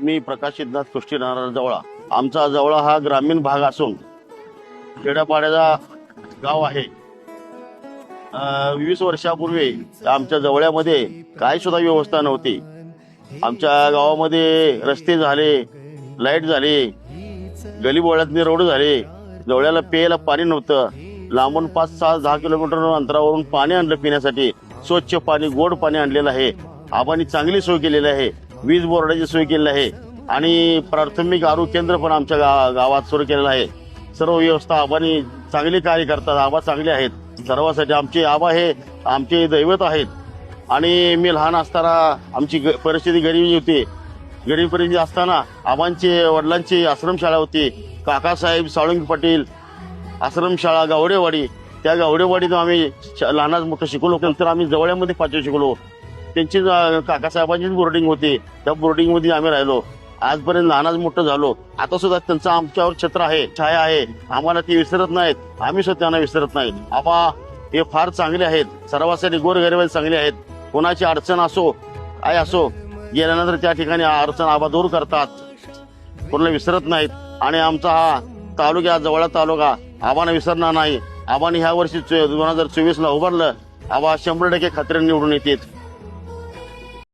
मी प्रकाश सिद्धनाथ कुष्टी नारायण जवळा. आमचा जवळा हा ग्रामीण भाग असून खेड्यापाड्याचा गाव आहे. वीस वर्षापूर्वी आमच्या जवळ्यामध्ये काय सुद्धा व्यवस्था नव्हती. आमच्या गावामध्ये रस्ते झाले लाइट झाली गलीबोळ्यातले रोड झाले जवळ्याला प्यायला पाणी नव्हतं. लांबून पाच सहा दहा किलोमीटर अंतरावरून पाणी आणलं पिण्यासाठी. स्वच्छ पाणी गोड पाणी आणलेलं आहे. आबांनी चांगली सोय केलेली आहे. वीज बोर्डाची सोय केलेली आहे आणि प्राथमिक आरोग्य केंद्र पण आमच्या गा- गावात सुरू केलेलं आहे. सर्व व्यवस्था आबानी चांगली कार्य करतात आबा चांगले आहेत. सर्वांसाठी आमचे आबा हे आमचे दैवत आहेत. आणि मी लहान असताना आमची ग- परिस्थिती गरीबी होती. गरीब परिस्थिती असताना आबांची वडिलांची आश्रमशाळा होती. काकासाहेब साळुंगी पाटील आश्रमशाळा गावडेवाडी. त्या गावडेवाडीतून आम्ही श- लहानात मोठं शिकलो नंतर आम्ही जवळ्यामध्ये पाचवी शिकलो त्यांची काकासाहेबांचीच बोर्डिंग होती. त्या बोर्डिंगमध्ये आम्ही राहिलो. आजपर्यंत लहानाच मोठं झालो. आता सुद्धा त्यांचं आमच्यावर छत्र आहे छाया आहे. आम्हाला ती विसरत नाहीत. आम्ही सुद्धा त्यांना विसरत नाही आबा हे फार चांगले आहेत. सर्वांसाठी गोरगरीब चांगले आहेत. कोणाची अडचण असो काय असो गेल्यानंतर त्या ठिकाणी अडचण आबा दूर करतात. कोणाला विसरत नाहीत. आणि आमचा हा तालुका जवळचा तालुका आबाने विसरणार नाही. आबाने ह्या वर्षी दोन हजार चोवीस ला उभारलं. आबा शंभर टक्के खात्रीने निवडून येतील.